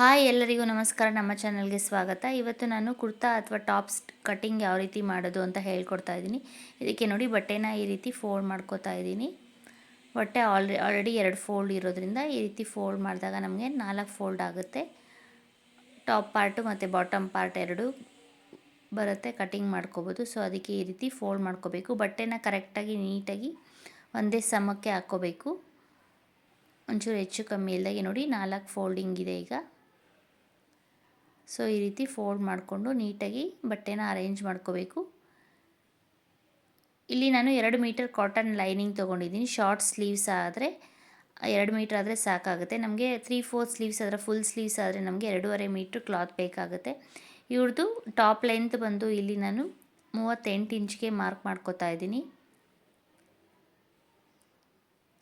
Hi ಎಲ್ಲರಿಗೂ ನಮಸ್ಕಾರ. ನಮ್ಮ ಚಾನಲ್ಗೆ ಸ್ವಾಗತ. ಇವತ್ತು ನಾನು ಕುರ್ತಾ ಅಥವಾ ಟಾಪ್ಸ್ ಕಟಿಂಗ್ ಯಾವ ರೀತಿ ಮಾಡೋದು ಅಂತ ಹೇಳ್ಕೊಡ್ತಾ ಇದ್ದೀನಿ. ಇದಕ್ಕೆ ನೋಡಿ ಬಟ್ಟೆನ ಈ ರೀತಿ ಫೋಲ್ಡ್ ಮಾಡ್ಕೋತಾ ಇದ್ದೀನಿ. ಬಟ್ಟೆ ಆಲ್ರೆ, ಆಲ್ರೆಡಿ ಎರಡು ಫೋಲ್ಡ್ ಇರೋದ್ರಿಂದ ಈ ರೀತಿ ಫೋಲ್ಡ್ ಮಾಡಿದಾಗ ನಮಗೆ ನಾಲ್ಕು ಫೋಲ್ಡ್ ಆಗುತ್ತೆ. ಟಾಪ್ ಪಾರ್ಟು ಮತ್ತು ಬಾಟಮ್ ಪಾರ್ಟ್ ಎರಡು ಬರುತ್ತೆ. ಕಟಿಂಗ್ ಮಾಡ್ಕೋಬೋದು. ಸೊ, ಅದಕ್ಕೆ ಈ ರೀತಿ ಫೋಲ್ಡ್ ಮಾಡ್ಕೋಬೇಕು. ಬಟ್ಟೆನ ಕರೆಕ್ಟಾಗಿ, ನೀಟಾಗಿ ಒಂದೇ ಸಮಕ್ಕೆ ಹಾಕ್ಕೋಬೇಕು. ಒಂಚೂರು ಹೆಚ್ಚು ಕಮ್ಮಿ ಇಲ್ದಾಗೆ ನೋಡಿ ನಾಲ್ಕು ಫೋಲ್ಡಿಂಗ್ ಇದೆ ಈಗ. ಸೊ ಈ ರೀತಿ ಫೋಲ್ಡ್ ಮಾಡಿಕೊಂಡು ನೀಟಾಗಿ ಬಟ್ಟೆನ ಅರೇಂಜ್ ಮಾಡ್ಕೋಬೇಕು. ಇಲ್ಲಿ ನಾನು ಎರಡು ಮೀಟರ್ ಕಾಟನ್ ಲೈನಿಂಗ್ ತೊಗೊಂಡಿದ್ದೀನಿ. ಶಾರ್ಟ್ ಸ್ಲೀವ್ಸ್ ಆದರೆ, ಎರಡು ಮೀಟ್ರ್ ಆದರೆ ಸಾಕಾಗುತ್ತೆ. ನಮಗೆ ತ್ರೀ ಫೋರ್ ಸ್ಲೀವ್ಸ್ ಆದರೆ ಫುಲ್ ಸ್ಲೀವ್ಸ್ ಆದರೆ ನಮಗೆ ಎರಡೂವರೆ ಮೀಟ್ರ್ ಕ್ಲಾತ್ ಬೇಕಾಗುತ್ತೆ. ಇವ್ರದ್ದು ಟಾಪ್ ಲೆಂತ್ ಬಂದು ಇಲ್ಲಿ ನಾನು ಮೂವತ್ತೆಂಟು ಇಂಚ್ಗೆ ಮಾರ್ಕ್ ಮಾಡ್ಕೋತಾ ಇದ್ದೀನಿ.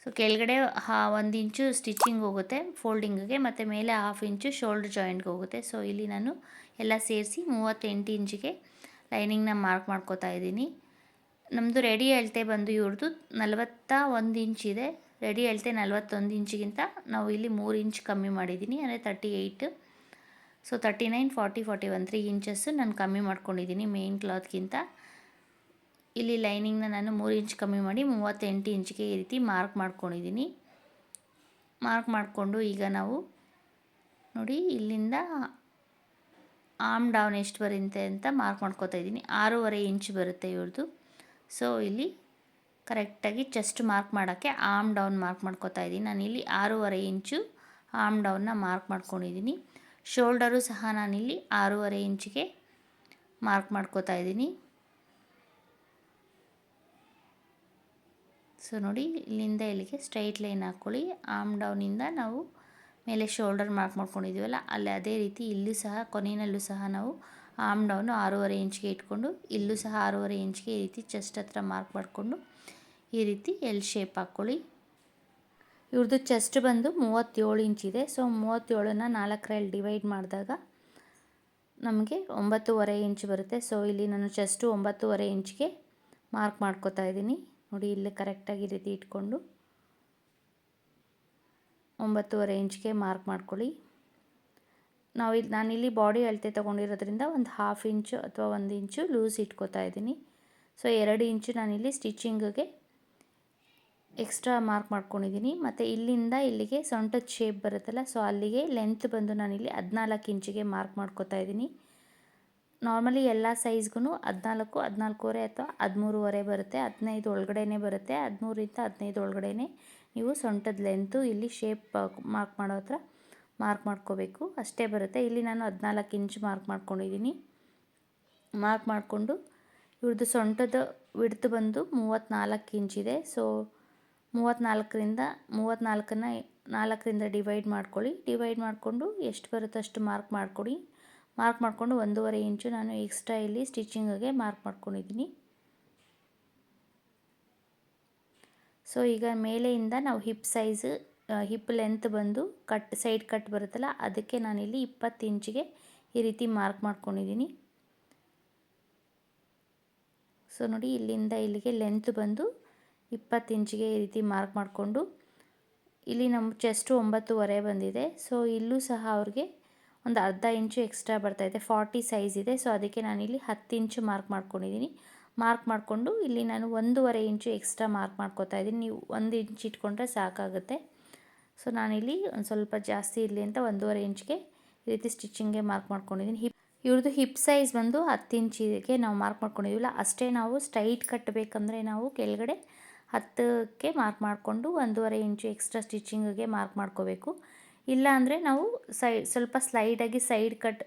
ಸೊ ಕೆಳಗಡೆ ಹಾ ಒಂದು ಇಂಚು ಸ್ಟಿಚಿಂಗ್ ಹೋಗುತ್ತೆ ಫೋಲ್ಡಿಂಗಿಗೆ ಮತ್ತು ಮೇಲೆ ಹಾಫ್ ಇಂಚು ಶೋಲ್ಡ್ರ್ ಜಾಯಿಂಟ್ಗೆ ಹೋಗುತ್ತೆ. ಸೊ ಇಲ್ಲಿ ನಾನು ಎಲ್ಲ ಸೇರಿಸಿ ಮೂವತ್ತೆಂಟು ಇಂಚಿಗೆ ಲೈನಿಂಗ್ನ ಮಾರ್ಕ್ ಮಾಡ್ಕೋತಾ ಇದ್ದೀನಿ. ನಮ್ಮದು ರೆಡಿ ಅಳತೆ ಬಂದು ಇವ್ರದ್ದು ನಲವತ್ತ ಒಂದು ಇಂಚಿದೆ ರೆಡಿ ಅಳತೆ ನಲವತ್ತೊಂದು ಇಂಚಿಗಿಂತ ನಾವು ಇಲ್ಲಿ ಮೂರು ಇಂಚ್ ಕಮ್ಮಿ ಮಾಡಿದ್ದೀನಿ, ಅಂದರೆ thirty eight so thirty nine forty forty one three inches ನಾನು ಕಮ್ಮಿ ಮಾಡ್ಕೊಂಡಿದ್ದೀನಿ ಮೇಯ್ನ್ ಕ್ಲಾತ್ಗಿಂತ ಇಲ್ಲಿ ಲೈನಿಂಗ್ನ ನಾನು ಮೂರು ಇಂಚ್ ಕಮ್ಮಿ ಮಾಡಿ ಮೂವತ್ತೆಂಟು ಇಂಚಿಗೆ ಈ ರೀತಿ ಮಾರ್ಕ್ ಮಾಡ್ಕೊಂಡಿದ್ದೀನಿ. ಮಾರ್ಕ್ ಮಾಡಿಕೊಂಡು ಈಗ ನಾವು ನೋಡಿ ಇಲ್ಲಿಂದ ಆಮ್ ಡೌನ್ ಎಷ್ಟು ಬರುತ್ತೆ ಅಂತ ಮಾರ್ಕ್ ಮಾಡ್ಕೋತಾ ಇದ್ದೀನಿ. ಆರೂವರೆ ಇಂಚ್ ಬರುತ್ತೆ ಇವ್ರದ್ದು ಸೊ ಇಲ್ಲಿ ಕರೆಕ್ಟಾಗಿ ಚೆಸ್ಟ್ ಮಾರ್ಕ್ ಮಾಡೋಕ್ಕೆ ಆಮ್ ಡೌನ್ ಮಾರ್ಕ್ ಮಾಡ್ಕೋತಾ ಇದ್ದೀನಿ. ನಾನು ಇಲ್ಲಿ ಆರೂವರೆ ಇಂಚು ಆಮ್ ಡೌನ್ನ ಮಾರ್ಕ್ ಮಾಡ್ಕೊಂಡಿದ್ದೀನಿ. ಶೋಲ್ಡರು ಸಹ ನಾನಿಲ್ಲಿ ಆರೂವರೆ ಇಂಚಿಗೆ ಮಾರ್ಕ್ ಮಾಡ್ಕೋತಾ ಇದ್ದೀನಿ. ಸೊ ನೋಡಿ, ಇಲ್ಲಿಂದ ಇಲ್ಲಿಗೆ ಸ್ಟ್ರೈಟ್ ಲೈನ್ ಹಾಕ್ಕೊಳ್ಳಿ. ಆಮ್ ಡೌನಿಂದ ನಾವು ಮೇಲೆ ಶೋಲ್ಡರ್ ಮಾರ್ಕ್ ಮಾಡ್ಕೊಂಡಿದ್ದೀವಲ್ಲ ಅಲ್ಲಿ? ಅದೇ ರೀತಿ ಇಲ್ಲೂ ಸಹ, ಕೊನೆಯಲ್ಲೂ ಸಹ ನಾವು ಆಮ್ ಡೌನು ಆರೂವರೆ ಇಂಚ್ಗೆ ಇಟ್ಕೊಂಡು, ಇಲ್ಲೂ ಸಹ ಆರೂವರೆ ಇಂಚ್ಗೆ ಈ ರೀತಿ ಚೆಸ್ಟ್ ಹತ್ರ ಮಾರ್ಕ್ ಮಾಡಿಕೊಂಡು ಈ ರೀತಿ ಎಲ್ ಶೇಪ್ ಹಾಕ್ಕೊಳ್ಳಿ. ಇವ್ರದ್ದು ಚೆಸ್ಟ್ ಬಂದು ಮೂವತ್ತೇಳು ಇಂಚಿದೆ ಸೊ ಮೂವತ್ತೇಳನ್ನ ನಾಲ್ಕರಲ್ಲಿ ಡಿವೈಡ್ ಮಾಡಿದಾಗ ನಮಗೆ ಒಂಬತ್ತುವರೆ ಇಂಚ್ ಬರುತ್ತೆ. ಸೊ ಇಲ್ಲಿ ನಾನು ಚೆಸ್ಟು ಒಂಬತ್ತೂವರೆ ಇಂಚ್ಗೆ ಮಾರ್ಕ್ ಮಾಡ್ಕೋತಾ ಇದ್ದೀನಿ. ನೋಡಿ ಇಲ್ಲಿ ಕರೆಕ್ಟಾಗಿ ಈ ರೀತಿ ಇಟ್ಕೊಂಡು ಒಂಬತ್ತುವರೆ ಇಂಚ್ಗೆ ಮಾರ್ಕ್ ಮಾಡ್ಕೊಳ್ಳಿ. ನಾವು ಇಲ್ಲಿ ನಾನಿಲ್ಲಿ ಬಾಡಿ ಅಳತೆ ತೊಗೊಂಡಿರೋದ್ರಿಂದ ಒಂದು ಹಾಫ್ ಇಂಚು ಅಥವಾ ಒಂದು ಇಂಚು ಲೂಸ್ ಇಟ್ಕೋತಾ ಇದ್ದೀನಿ. ಸೊ, ಎರಡು ಇಂಚು ನಾನಿಲ್ಲಿ ಸ್ಟಿಚಿಂಗಿಗೆ ಎಕ್ಸ್ಟ್ರಾ ಮಾರ್ಕ್ ಮಾಡ್ಕೊಂಡಿದ್ದೀನಿ. ಮತ್ತು ಇಲ್ಲಿಂದ ಇಲ್ಲಿಗೆ ಸೊಂಟದ ಶೇಪ್ ಬರುತ್ತಲ್ಲ, ಸೊ ಅಲ್ಲಿಗೆ ಲೆಂತ್ ಬಂದು ನಾನಿಲ್ಲಿ ಹದಿನಾಲ್ಕು ಇಂಚಿಗೆ ಮಾರ್ಕ್ ಮಾಡ್ಕೋತಾ ಇದ್ದೀನಿ. ನಾರ್ಮಲಿ ಎಲ್ಲ ಸೈಜ್ಗೂ ಹದಿನಾಲ್ಕು, ಹದಿನಾಲ್ಕೂವರೆ ಅಥವಾ ಹದಿಮೂರುವರೆ ಬರುತ್ತೆ. ಹದಿನೈದು ಒಳಗಡೆನೇ ಬರುತ್ತೆ. ಹದಿಮೂರಿಂದ ಹದಿನೈದು ಒಳಗಡೆ ನೀವು ಸೊಂಟದ ಲೆಂತು ಇಲ್ಲಿ ಶೇಪ್ ಮಾರ್ಕ್ ಮಾಡೋ ಹತ್ರ ಮಾರ್ಕ್ ಮಾಡ್ಕೋಬೇಕು. ಅಷ್ಟೇ ಬರುತ್ತೆ. ಇಲ್ಲಿ ನಾನು ಹದಿನಾಲ್ಕು ಇಂಚ್ ಮಾರ್ಕ್ ಮಾಡ್ಕೊಂಡಿದ್ದೀನಿ ಮಾರ್ಕ್ ಮಾಡಿಕೊಂಡು ಇವ್ರದ್ದು ಸೊಂಟದ ವಿಡ್ತ್ ಬಂದು ಮೂವತ್ತ್ನಾಲ್ಕು ಇಂಚಿದೆ ಸೊ ಮೂವತ್ತ್ನಾಲ್ಕರಿಂದ ಮೂವತ್ತ್ನಾಲ್ಕನ್ನ ನಾಲ್ಕರಿಂದ ಡಿವೈಡ್ ಮಾಡ್ಕೊಳ್ಳಿ. ಡಿವೈಡ್ ಮಾಡಿಕೊಂಡು ಎಷ್ಟು ಬರುತ್ತೋ ಅಷ್ಟು ಮಾರ್ಕ್ ಮಾಡಿಕೊಡಿ. ಮಾರ್ಕ್ ಮಾಡಿಕೊಂಡು ಒಂದೂವರೆ ಇಂಚು ನಾನು ಎಕ್ಸ್ಟ್ರಾ ಇಲ್ಲಿ ಸ್ಟಿಚಿಂಗಿಗೆ ಮಾರ್ಕ್ ಮಾಡ್ಕೊಂಡಿದ್ದೀನಿ. ಸೊ ಈಗ ಮೇಲೆಯಿಂದ ನಾವು ಹಿಪ್ ಸೈಜ್ ಹಿಪ್ ಲೆಂತ್ ಬಂದು ಕಟ್ ಸೈಡ್ ಕಟ್ ಬರುತ್ತಲ್ಲ, ಅದಕ್ಕೆ ನಾನಿಲ್ಲಿ ಇಪ್ಪತ್ತು ಇಂಚಿಗೆ ಈ ರೀತಿ ಮಾರ್ಕ್ ಮಾಡ್ಕೊಂಡಿದ್ದೀನಿ. ಸೊ ನೋಡಿ ಇಲ್ಲಿಂದ ಇಲ್ಲಿಗೆ ಲೆಂತ್ ಬಂದು ಇಪ್ಪತ್ತು ಇಂಚಿಗೆ ಈ ರೀತಿ ಮಾರ್ಕ್ ಮಾಡಿಕೊಂಡು, ಇಲ್ಲಿ ನಮ್ಮ ಚೆಸ್ಟು ಒಂಬತ್ತುವರೆ ಬಂದಿದೆ. ಸೊ ಇಲ್ಲೂ ಸಹ ಅವ್ರಿಗೆ ಒಂದು ಅರ್ಧ ಇಂಚು ಎಕ್ಸ್ಟ್ರಾ ಬರ್ತಾಯಿದೆ ಫಾರ್ಟಿ ಸೈಜ್ ಇದೆ. ಸೊ ಅದಕ್ಕೆ ನಾನಿಲ್ಲಿ ಹತ್ತು ಇಂಚು ಮಾರ್ಕ್ ಮಾಡ್ಕೊಂಡಿದ್ದೀನಿ. ಮಾರ್ಕ್ ಮಾಡಿಕೊಂಡು ಇಲ್ಲಿ ನಾನು ಒಂದೂವರೆ ಇಂಚು ಎಕ್ಸ್ಟ್ರಾ ಮಾರ್ಕ್ ಮಾಡ್ಕೋತಾ ಇದ್ದೀನಿ. ನೀವು ಒಂದು ಇಂಚ್ ಇಟ್ಕೊಂಡ್ರೆ ಸಾಕಾಗುತ್ತೆ. ಸೊ ನಾನಿಲ್ಲಿ ಒಂದು ಸ್ವಲ್ಪ ಜಾಸ್ತಿ ಇರಲಿ ಅಂತ ಒಂದೂವರೆ ಇಂಚ್ಗೆ ಈ ರೀತಿ ಸ್ಟಿಚಿಂಗ್ಗೆ ಮಾರ್ಕ್ ಮಾಡ್ಕೊಂಡಿದ್ದೀನಿ. ಹಿಪ್ ಇವ್ರದ್ದು ಹಿಪ್ ಸೈಜ್ ಬಂದು ಹತ್ತು ಇಂಚಿಗೆ ನಾವು ಮಾರ್ಕ್ ಮಾಡ್ಕೊಂಡಿದ್ದೀವಲ್ಲ, ಅಷ್ಟೇ ನಾವು ಸ್ಟ್ರೈಟ್ ಕಟ್ಟಬೇಕಂದ್ರೆ ನಾವು ಕೆಳಗಡೆ ಹತ್ತಕ್ಕೆ ಮಾರ್ಕ್ ಮಾಡಿಕೊಂಡು ಒಂದೂವರೆ ಇಂಚು ಎಕ್ಸ್ಟ್ರಾ ಸ್ಟಿಚಿಂಗಿಗೆ ಮಾರ್ಕ್ ಮಾಡ್ಕೋಬೇಕು. ಇಲ್ಲ ಅಂದರೆ ನಾವು ಸೈ, ಸ್ವಲ್ಪ ಸ್ಲೈಡಾಗಿ ಸೈಡ್ ಕಟ್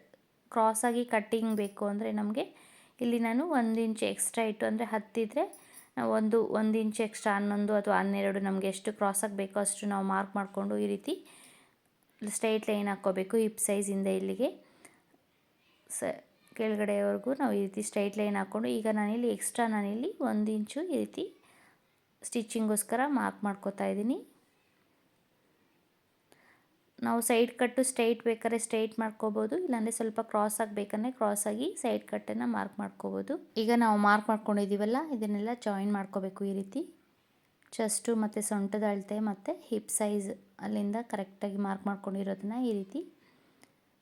ಕ್ರಾಸಾಗಿ ಕಟ್ಟಿಂಗ್ ಬೇಕು ಅಂದರೆ ನಮಗೆ ಇಲ್ಲಿ ನಾನು ಒಂದು ಇಂಚ್ ಎಕ್ಸ್ಟ್ರಾ ಇಟ್ಟು ಅಂದರೆ ಹತ್ತಿದ್ರೆ ಒಂದು ಒಂದು ಇಂಚ್ ಎಕ್ಸ್ಟ್ರಾ ಹನ್ನೊಂದು ಅಥವಾ ಹನ್ನೆರಡು ನಮಗೆ ಎಷ್ಟು ಕ್ರಾಸಾಗಿ ಬೇಕೋ ಅಷ್ಟು ನಾವು ಮಾರ್ಕ್ ಮಾಡಿಕೊಂಡು ಈ ರೀತಿ ಸ್ಟ್ರೈಟ್ ಲೈನ್ ಹಾಕ್ಕೋಬೇಕು ಹಿಪ್ ಸೈಜಿಂದ ಇಲ್ಲಿಗೆ. ಸ, ಕೆಳಗಡೆವರೆಗೂ ನಾವು ಈ ರೀತಿ ಸ್ಟ್ರೈಟ್ ಲೈನ್ ಹಾಕ್ಕೊಂಡು ಈಗ ನಾನಿಲ್ಲಿ ಎಕ್ಸ್ಟ್ರಾ ನಾನಿಲ್ಲಿ ಒಂದು ಇಂಚು ಈ ರೀತಿ ಸ್ಟಿಚಿಂಗೋಸ್ಕರ ಮಾರ್ಕ್ ಮಾಡ್ಕೋತಾ ಇದ್ದೀನಿ. ನಾವು ಸೈಡ್ ಕಟ್ಟು ಸ್ಟ್ರೈಟ್ ಬೇಕಾದ್ರೆ ಸ್ಟ್ರೈಟ್ ಮಾಡ್ಕೋಬೋದು, ಇಲ್ಲಾಂದರೆ ಸ್ವಲ್ಪ ಕ್ರಾಸ್ ಆಗಬೇಕಂದ್ರೆ ಆಗಿ ಸೈಡ್ ಕಟ್ಟನ್ನು ಮಾರ್ಕ್ ಮಾಡ್ಕೋಬೋದು. ಈಗ ನಾವು ಮಾರ್ಕ್ ಮಾಡ್ಕೊಂಡಿದ್ದೀವಲ್ಲ, ಇದನ್ನೆಲ್ಲ ಜಾಯಿನ್ ಮಾಡ್ಕೋಬೇಕು ಈ ರೀತಿ. ಚೆಸ್ಟು ಮತ್ತು ಸೊಂಟದ ಅಳತೆ ಮತ್ತು ಹಿಪ್ ಸೈಜ್ ಅಲ್ಲಿಂದ ಕರೆಕ್ಟಾಗಿ ಮಾರ್ಕ್ ಮಾಡ್ಕೊಂಡಿರೋದನ್ನ ಈ ರೀತಿ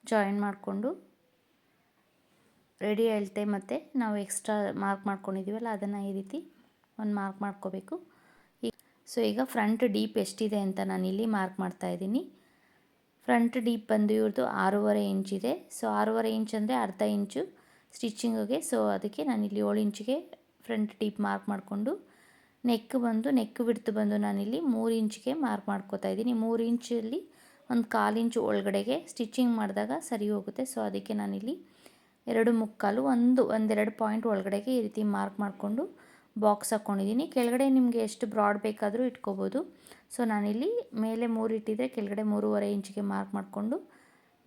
ಜಾಯಿನ್ ಮಾಡಿಕೊಂಡು, ರೆಡಿ ಅಳತೆ ಮತ್ತು ನಾವು ಎಕ್ಸ್ಟ್ರಾ ಮಾರ್ಕ್ ಮಾಡ್ಕೊಂಡಿದ್ದೀವಲ್ಲ, ಅದನ್ನು ಈ ರೀತಿ ಒಂದು ಮಾರ್ಕ್ ಮಾಡ್ಕೋಬೇಕು. ಸೊ ಈಗ ಫ್ರಂಟ್ ಡೀಪ್ ಎಷ್ಟಿದೆ ಅಂತ ನಾನಿಲ್ಲಿ ಮಾರ್ಕ್ ಮಾಡ್ತಾ ಇದ್ದೀನಿ. ಫ್ರಂಟ್ ಡೀಪ್ ಬಂದು ಇವ್ರದ್ದು ಆರೂವರೆ ಇಂಚಿದೆ ಸೊ ಆರೂವರೆ ಇಂಚ್ ಅಂದರೆ ಅರ್ಧ ಇಂಚು ಸ್ಟಿಚಿಂಗಿಗೆ ಸೊ ಅದಕ್ಕೆ ನಾನಿಲ್ಲಿ ಏಳು ಇಂಚಿಗೆ ಫ್ರಂಟ್ ಡೀಪ್ ಮಾರ್ಕ್ ಮಾಡಿಕೊಂಡು ನೆಕ್ ಬಂದು ನೆಕ್ ಬಿಡ್ತು ಬಂದು ನಾನಿಲ್ಲಿ ಮೂರು ಇಂಚಿಗೆ ಮಾರ್ಕ್ ಮಾಡ್ಕೋತಾ ಇದ್ದೀನಿ. ಮೂರು ಇಂಚಲ್ಲಿ ಒಂದು ಕಾಲು ಇಂಚು ಒಳಗಡೆಗೆ ಸ್ಟಿಚ್ಚಿಂಗ್ ಮಾಡಿದಾಗ ಸರಿ ಹೋಗುತ್ತೆ. ಸೊ ಅದಕ್ಕೆ ನಾನಿಲ್ಲಿ ಎರಡು ಮುಕ್ಕಾಲು, ಒಂದು, ಒಂದೆರಡು ಪಾಯಿಂಟ್ ಒಳಗಡೆಗೆ ಈ ರೀತಿ ಮಾರ್ಕ್ ಮಾಡಿಕೊಂಡು ಬಾಕ್ಸ್ ಹಾಕ್ಕೊಂಡಿದ್ದೀನಿ ಕೆಳಗಡೆ ನಿಮಗೆ ಎಷ್ಟು ಬ್ರಾಡ್ ಬೇಕಾದರೂ ಇಟ್ಕೋಬೋದು. ಸೊ, ನಾನಿಲ್ಲಿ ಮೇಲೆ ಮೂರು ಇಟ್ಟಿದ್ದರೆ ಕೆಳಗಡೆ ಮೂರುವರೆ ಇಂಚಿಗೆ ಮಾರ್ಕ್ ಮಾಡಿಕೊಂಡು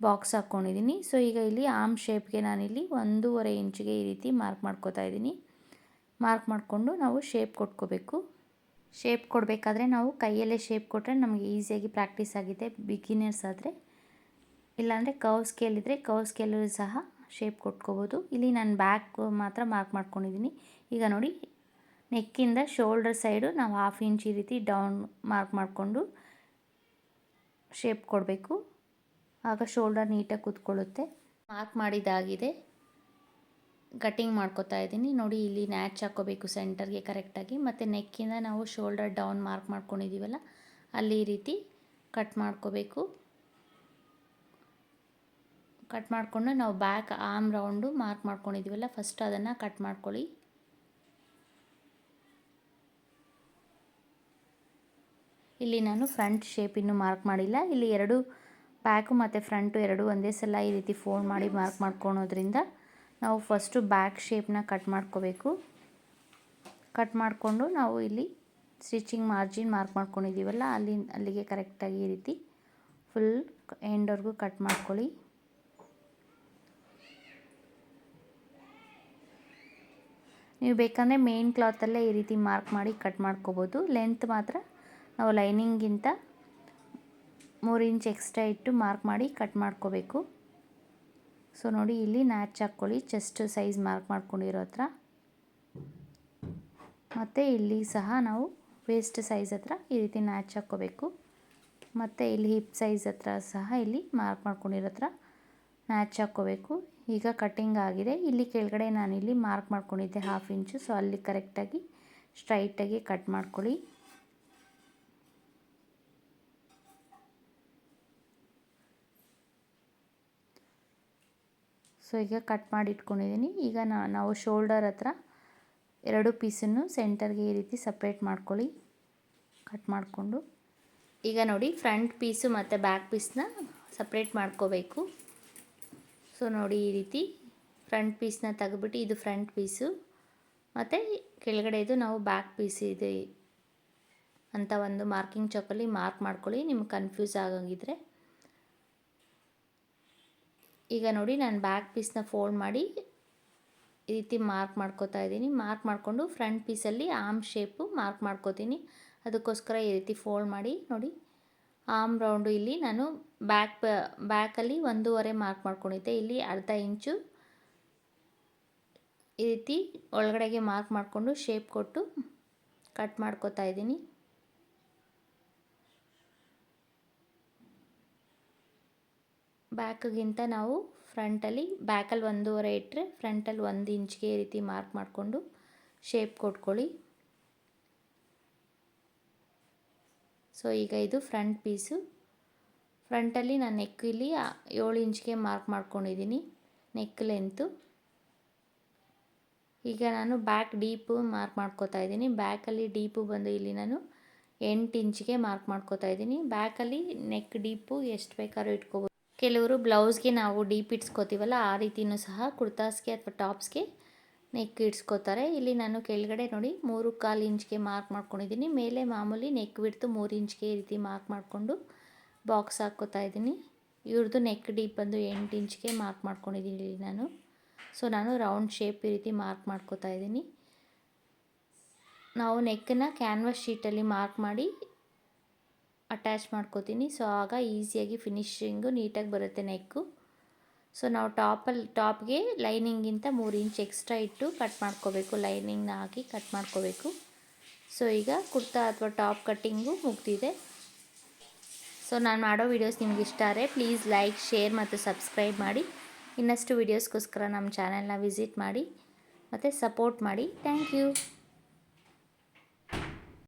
ಬಾಕ್ಸ್ ಹಾಕ್ಕೊಂಡಿದ್ದೀನಿ ಸೊ, ಈಗ ಇಲ್ಲಿ ಆಮ್ ಶೇಪ್ಗೆ ನಾನಿಲ್ಲಿ ಒಂದೂವರೆ ಇಂಚಿಗೆ ಈ ರೀತಿ ಮಾರ್ಕ್ ಮಾಡ್ಕೋತಾ ಇದ್ದೀನಿ. ಮಾರ್ಕ್ ಮಾಡಿಕೊಂಡು ನಾವು ಶೇಪ್ ಕೊಟ್ಕೋಬೇಕು. ಶೇಪ್ ಕೊಡಬೇಕಾದ್ರೆ ನಾವು ಕೈಯಲ್ಲೇ ಶೇಪ್ ಕೊಟ್ಟರೆ ನಮಗೆ ಈಸಿಯಾಗಿ ಪ್ರಾಕ್ಟೀಸ್ ಆಗಿದೆ, ಬಿಗಿನರ್ಸ್ ಆದರೆ. ಇಲ್ಲಾಂದರೆ ಕವ್ ಸ್ಕೇಲ್ ಇದ್ದರೆ ಕವ್ ಸ್ಕೇಲಲ್ಲಿ ಸಹ ಶೇಪ್ ಕೊಟ್ಕೋಬೋದು. ಇಲ್ಲಿ ನಾನು ಬ್ಯಾಕ್ ಮಾತ್ರ ಮಾರ್ಕ್ ಮಾಡ್ಕೊಂಡಿದ್ದೀನಿ. ಈಗ ನೋಡಿ ನೆಕ್ಕಿಂದ ಶೋಲ್ಡರ್ ಸೈಡು ನಾವು ಹಾಫ್ ಇಂಚ್ ಈ ರೀತಿ ಡೌನ್ ಮಾರ್ಕ್ ಮಾಡಿಕೊಂಡು ಶೇಪ್ ಕೊಡಬೇಕು. ಆಗ ಶೋಲ್ಡರ್ ನೀಟಾಗಿ ಕೂತ್ಕೊಳ್ಳುತ್ತೆ. ಮಾರ್ಕ್ ಮಾಡಿದಾಗಿದೆ ಕಟ್ಟಿಂಗ್ ಮಾಡ್ಕೋತಾ ಇದ್ದೀನಿ. ನೋಡಿ, ಇಲ್ಲಿ ನ್ಯಾಚ್ ಹಾಕ್ಕೋಬೇಕು ಸೆಂಟರ್ಗೆ ಕರೆಕ್ಟಾಗಿ ಮತ್ತು ನೆಕ್ಕಿಂದ ನಾವು ಶೋಲ್ಡರ್ ಡೌನ್ ಮಾರ್ಕ್ ಮಾಡ್ಕೊಂಡಿದ್ದೀವಲ್ಲ ಅಲ್ಲಿ ಈ ರೀತಿ ಕಟ್ ಮಾಡ್ಕೋಬೇಕು. ಕಟ್ ಮಾಡಿಕೊಂಡು ನಾವು ಬ್ಯಾಕ್ ಆಮ್ ರೌಂಡು ಮಾರ್ಕ್ ಮಾಡ್ಕೊಂಡಿದ್ದೀವಲ್ಲ ಫಸ್ಟ್ ಅದನ್ನು ಕಟ್ ಮಾಡ್ಕೊಳ್ಳಿ. ಇಲ್ಲಿ ನಾನು ಫ್ರಂಟ್ ಶೇಪ್ ಇನ್ನೂ ಮಾರ್ಕ್ ಮಾಡಿಲ್ಲ. ಇಲ್ಲಿ ಎರಡು ಬ್ಯಾಕು ಮತ್ತು ಫ್ರಂಟು ಎರಡು ಒಂದೇ ಸಲ ಈ ರೀತಿ ಫೋಲ್ಡ್ ಮಾಡಿ ಮಾರ್ಕ್ ಮಾಡ್ಕೊಳೋದ್ರಿಂದ ನಾವು ಫಸ್ಟು ಬ್ಯಾಕ್ ಶೇಪ್ನ ಕಟ್ ಮಾಡ್ಕೋಬೇಕು. ಕಟ್ ಮಾಡಿಕೊಂಡು ನಾವು ಇಲ್ಲಿ ಸ್ಟಿಚಿಂಗ್ ಮಾರ್ಜಿನ್ ಮಾರ್ಕ್ ಮಾಡ್ಕೊಂಡಿದ್ದೀವಲ್ಲ ಅಲ್ಲಿ, ಅಲ್ಲಿಗೆ ಕರೆಕ್ಟಾಗಿ ಈ ರೀತಿ ಫುಲ್ ಎಂಡ್ವರೆಗೂ ಕಟ್ ಮಾಡ್ಕೊಳ್ಳಿ. ನೀವು ಬೇಕಂದರೆ ಮೇನ್ ಕ್ಲಾತಲ್ಲೇ ಈ ರೀತಿ ಮಾರ್ಕ್ ಮಾಡಿ ಕಟ್ ಮಾಡ್ಕೋಬೋದು. ಲೆಂತ್ ಮಾತ್ರ ನಾವು ಲೈನಿಂಗಿಂತ ಮೂರು ಇಂಚ್ ಎಕ್ಸ್ಟ್ರಾ ಇಟ್ಟು ಮಾರ್ಕ್ ಮಾಡಿ ಕಟ್ ಮಾಡ್ಕೋಬೇಕು. ಸೊ ನೋಡಿ, ಇಲ್ಲಿ ನ್ಯಾಚ್ ಹಾಕ್ಕೊಳ್ಳಿ, ಚೆಸ್ಟ್ ಸೈಜ್ ಮಾರ್ಕ್ ಮಾಡ್ಕೊಂಡಿರೋ ಹತ್ರ. ಮತ್ತು ಇಲ್ಲಿ ಸಹ ನಾವು ವೇಸ್ಟ್ ಸೈಜ್ ಹತ್ರ ಈ ರೀತಿ ನ್ಯಾಚ್ ಹಾಕ್ಕೋಬೇಕು. ಮತ್ತು ಇಲ್ಲಿ ಹಿಪ್ ಸೈಜ್ ಹತ್ರ ಸಹ ಇಲ್ಲಿ ಮಾರ್ಕ್ ಮಾಡ್ಕೊಂಡಿರೋ ಹತ್ರ ನ್ಯಾಚ್ ಹಾಕ್ಕೋಬೇಕು. ಈಗ ಕಟ್ಟಿಂಗ್ ಆಗಿದೆ. ಇಲ್ಲಿ ಕೆಳಗಡೆ ನಾನಿಲ್ಲಿ ಮಾರ್ಕ್ ಮಾಡ್ಕೊಂಡಿದ್ದೆ ಹಾಫ್ ಇಂಚು. ಸೊ ಅಲ್ಲಿ ಕರೆಕ್ಟಾಗಿ ಸ್ಟ್ರೈಟಾಗಿ ಕಟ್ ಮಾಡ್ಕೊಳ್ಳಿ. ಸೊ ಈಗ ಕಟ್ ಮಾಡಿ ಇಟ್ಕೊಂಡಿದ್ದೀನಿ ಈಗ ನಾವು ಶೋಲ್ಡರ್ ಹತ್ರ ಎರಡು ಪೀಸನ್ನು ಸೆಂಟರ್ಗೆ ಈ ರೀತಿ ಸಪ್ರೇಟ್ ಮಾಡ್ಕೊಳ್ಳಿ. ಕಟ್ ಮಾಡಿಕೊಂಡು. ಈಗ ನೋಡಿ ಫ್ರಂಟ್ ಪೀಸು ಮತ್ತು ಬ್ಯಾಕ್ ಪೀಸ್ನ ಸಪ್ರೇಟ್ ಮಾಡ್ಕೋಬೇಕು. ಸೊ ನೋಡಿ ಈ ರೀತಿ ಫ್ರಂಟ್ ಪೀಸ್ನ ತೆಗೆದ್ಬಿಟ್ಟು ಇದು ಫ್ರಂಟ್ ಪೀಸು ಮತ್ತು ಕೆಳಗಡೆದು ನಾವು ಬ್ಯಾಕ್ ಪೀಸ್ ಇದೆ ಅಂತ ಒಂದು ಮಾರ್ಕಿಂಗ್ ಚಾಕಲ್ಲಿ ಮಾರ್ಕ್ ಮಾಡ್ಕೊಳ್ಳಿ. ನಿಮ್ಗೆ ಕನ್ಫ್ಯೂಸ್ ಆಗಂಗಿದ್ರೆ. ಈಗ ನೋಡಿ ನಾನು ಬ್ಯಾಕ್ ಪೀಸ್ನ ಫೋಲ್ಡ್ ಮಾಡಿ ಈ ರೀತಿ ಮಾರ್ಕ್ ಮಾಡ್ಕೋತಾ ಇದ್ದೀನಿ. ಮಾರ್ಕ್ ಮಾಡಿಕೊಂಡು ಫ್ರಂಟ್ ಪೀಸಲ್ಲಿ ಆಮ್ ಶೇಪು ಮಾರ್ಕ್ ಮಾಡ್ಕೋತೀನಿ. ಅದಕ್ಕೋಸ್ಕರ ಈ ರೀತಿ ಫೋಲ್ಡ್ ಮಾಡಿ ನೋಡಿ. ಆಮ್ ರೌಂಡು ಇಲ್ಲಿ ನಾನು ಬ್ಯಾಕ್ ಬ್ಯಾಕಲ್ಲಿ ಒಂದೂವರೆ ಮಾರ್ಕ್ ಮಾಡ್ಕೊಂಡಿದ್ದೆ. ಇಲ್ಲಿ ಅರ್ಧ ಇಂಚು ಈ ರೀತಿ ಒಳಗಡೆಗೆ ಮಾರ್ಕ್ ಮಾಡಿಕೊಂಡು ಶೇಪ್ ಕೊಟ್ಟು ಕಟ್ ಮಾಡ್ಕೋತಾ ಇದ್ದೀನಿ. ಬ್ಯಾಕ್ಗಿಂತ ನಾವು ಫ್ರಂಟಲ್ಲಿ, ಬ್ಯಾಕಲ್ಲಿ ಒಂದೂವರೆ ಇಟ್ಟರೆ ಫ್ರಂಟಲ್ಲಿ ಒಂದು ಇಂಚ್ಗೆ ಈ ರೀತಿ ಮಾರ್ಕ್ ಮಾಡಿಕೊಂಡು ಶೇಪ್ ಕೊಟ್ಕೊಳ್ಳಿ. ಸೊ ಈಗ ಇದು ಫ್ರಂಟ್ ಪೀಸು. ಫ್ರಂಟಲ್ಲಿ ನಾನು ನೆಕ್ ಇಲ್ಲಿ ಏಳು ಇಂಚ್ಗೆ ಮಾರ್ಕ್ ಮಾಡ್ಕೊಂಡಿದ್ದೀನಿ ನೆಕ್ ಲೆಂತು ಈಗ ನಾನು ಬ್ಯಾಕ್ ಡೀಪು ಮಾರ್ಕ್ ಮಾಡ್ಕೋತಾ ಇದ್ದೀನಿ. ಬ್ಯಾಕಲ್ಲಿ ಡೀಪು ಬಂದು ಇಲ್ಲಿ ನಾನು ಎಂಟು ಇಂಚ್ಗೆ ಮಾರ್ಕ್ ಮಾಡ್ಕೋತಾ ಇದ್ದೀನಿ. ಬ್ಯಾಕಲ್ಲಿ ನೆಕ್ ಡೀಪು ಎಷ್ಟು ಬೇಕಾದ್ರೂ ಇಟ್ಕೋಬೋದು. ಕೆಲವರು ಬ್ಲೌಸ್ಗೆ ನಾವು ಡೀಪ್ ಇಟ್ಸ್ಕೋತೀವಲ್ಲ, ಆ ರೀತಿಯೂ ಸಹ ಕುರ್ತಾಸ್ಗೆ ಅಥವಾ ಟಾಪ್ಸ್ಗೆ ನೆಕ್ ಇಡ್ಸ್ಕೋತಾರೆ ಇಲ್ಲಿ ನಾನು ಕೆಳಗಡೆ ನೋಡಿ ಮೂರು ಕಾಲು ಇಂಚ್ಗೆ ಮಾರ್ಕ್ ಮಾಡ್ಕೊಂಡಿದ್ದೀನಿ. ಮೇಲೆ ಮಾಮೂಲಿ ನೆಕ್ ಬಿಡ್ತು ಮೂರು ಇಂಚ್ಗೆ ಈ ರೀತಿ ಮಾರ್ಕ್ ಮಾಡಿಕೊಂಡು ಬಾಕ್ಸ್ ಹಾಕ್ಕೋತಾ ಇದ್ದೀನಿ. ಇವ್ರದ್ದು ನೆಕ್ ಡೀಪ್ ಬಂದು ಎಂಟು ಇಂಚ್ಗೆ ಮಾರ್ಕ್ ಮಾಡ್ಕೊಂಡಿದ್ದೀನಿ ಇಲ್ಲಿ ನಾನು. ಸೊ, ನಾನು ರೌಂಡ್ ಶೇಪ್ ಈ ರೀತಿ ಮಾರ್ಕ್ ಮಾಡ್ಕೋತಾ ಇದ್ದೀನಿ. ನಾವು ನೆಕ್ಕನ್ನು ಕ್ಯಾನ್ವಾಸ್ ಶೀಟಲ್ಲಿ ಮಾರ್ಕ್ ಮಾಡಿ ಅಟ್ಯಾಚ್ ಮಾಡ್ಕೋತೀನಿ. ಸೊ ಆಗ ಈಸಿಯಾಗಿ ಫಿನಿಶಿಂಗು ನೀಟಾಗಿ ಬರುತ್ತೆ ನೆಕ್ಕು ಸೊ ನಾವು ಟಾಪಲ್ಲಿ ಟಾಪ್ಗೆ ಲೈನಿಂಗಿಂತ ಮೂರು ಇಂಚ್ ಎಕ್ಸ್ಟ್ರಾ ಇಟ್ಟು ಕಟ್ ಮಾಡ್ಕೋಬೇಕು. ಲೈನಿಂಗ್ನ ಹಾಕಿ ಕಟ್ ಮಾಡ್ಕೋಬೇಕು. ಸೊ ಈಗ ಕುರ್ತಾ ಅಥವಾ ಟಾಪ್ ಕಟ್ಟಿಂಗು ಮುಗ್ದಿದೆ. ಸೊ ನಾನು ಮಾಡೋ ವೀಡಿಯೋಸ್ ನಿಮ್ಗೆ ಇಷ್ಟ ಆದರೆ ಪ್ಲೀಸ್ ಲೈಕ್ ಶೇರ್ ಮತ್ತು ಸಬ್ಸ್ಕ್ರೈಬ್ ಮಾಡಿ. ಇನ್ನಷ್ಟು ವೀಡಿಯೋಸ್ಗೋಸ್ಕರ ನಮ್ಮ ಚಾನೆಲ್ನ ವಿಸಿಟ್ ಮಾಡಿ. ಮತ್ತು ಸಪೋರ್ಟ್ ಮಾಡಿ. Thank you